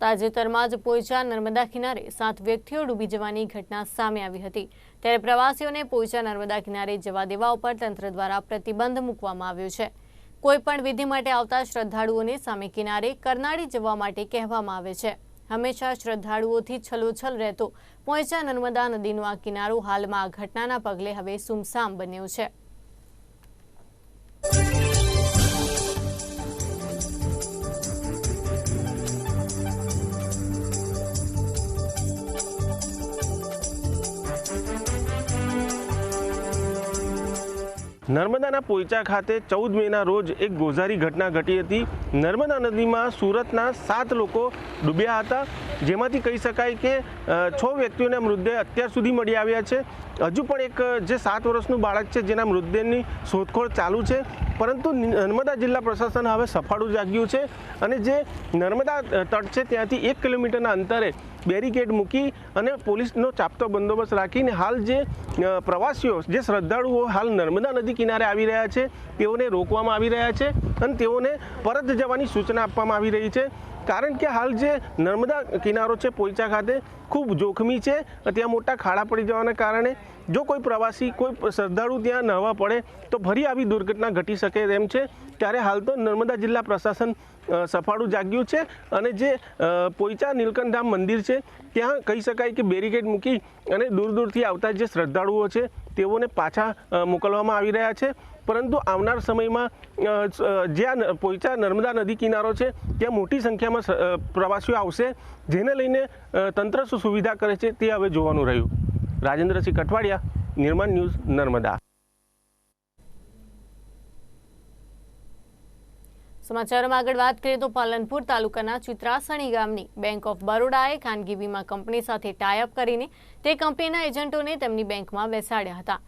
તાજેતરમાં જ પોઈચા નર્મદા કિનારે સાત વ્યક્તિઓ ડૂબી જવાની ઘટના સામે આવી હતી. ત્યારે પ્રવાસીઓને પોઈચા નર્મદા કિનારે જવા દેવા ઉપર તંત્ર દ્વારા પ્રતિબંધ મૂકવામાં આવ્યો છે. કોઈ પણ વિધિ માટે આવતા શ્રદ્ધાળુઓને સામે કિનારે કરનાળી જવા માટે કહેવામાં આવે છે. હંમેશા શ્રદ્ધાળુઓથી છલોછલ રહેતો પોઈચા નર્મદા નદીનો આ કિનારો હાલમાં આ ઘટનાના પગલે હવે સુમસામ બન્યો છે. નર્મદાના પોઈચા ખાતે ચૌદ મેના રોજ એક ગોઝારી ઘટના ઘટી હતી. નર્મદા નદીમાં સુરતના સાત લોકો ડૂબ્યા હતા. જેમાંથી કહી શકાય કે છ વ્યક્તિઓના મૃતદેહ અત્યાર સુધી મળી આવ્યા છે. હજુ પણ એક, જે સાત વર્ષનું બાળક છે, જેના મૃતદેહની શોધખોળ ચાલુ છે. પરંતુ નર્મદા જિલ્લા પ્રશાસન હવે સફાળું જાગ્યું છે. અને જે નર્મદા તટ છે, ત્યાંથી એક કિલોમીટરના અંતરે બેરિકેડ મૂકી અને પોલીસનો ચાપતો બંદોબસ્ત રાખીને હાલ જે પ્રવાસીઓ, જે શ્રદ્ધાળુઓ હાલ નર્મદા નદી કિનારે આવી રહ્યા છે, તેઓને રોકવામાં આવી રહ્યા છે. અને તેઓને પરત જવાની સૂચના આપવામાં આવી રહી છે. કારણ કે હાલ જે નર્મદા કિનારો છે પોઈચા ખાતે ખૂબ જોખમી છે. ત્યાં મોટા ખાડા પડી જવાના કારણે જો કોઈ પ્રવાસી, કોઈ શ્રદ્ધાળુ ત્યાં નહવા પડે તો ફરી આવી દુર્ઘટના ઘટી શકે તેમ છે. ત્યારે હાલ તો નર્મદા જિલ્લા પ્રશાસન સફાળું જાગ્યું છે અને જે પોઈચા નીલકંઠધામ મંદિર છે, ત્યાં કહી શકાય કે બેરિકેડ મૂકી અને દૂર દૂરથી આવતા જે શ્રદ્ધાળુઓ છે તેઓને પાછા મોકલવામાં આવી રહ્યા છે. પરંતુ આવનાર સમયમાં જ્યાં પોઈચા નર્મદા નદી કિનારો છે, ત્યાં મોટી સંખ્યામાં પ્રવાસીઓ આવશે, જેને લઈને તંત્ર શું સુવિધા કરે છે, તે હવે જોવાનું રહ્યું. રાજેન્દ્રસિંહ કઠવાડિયા, નિર્માણ ન્યૂઝ, નર્મદા. સમાચારોમાં આગળ વાત કરીએ તો પાલનપુર તાલુકાના ચિત્રાસણી ગામની બેંક ઓફ બરોડાએ ખાનગી વીમા કંપની સાથે ટાઈઅપ કરીને, તે કંપનીના એજન્ટોને તેમની બેંકમાં બેસાડ્યા હતા.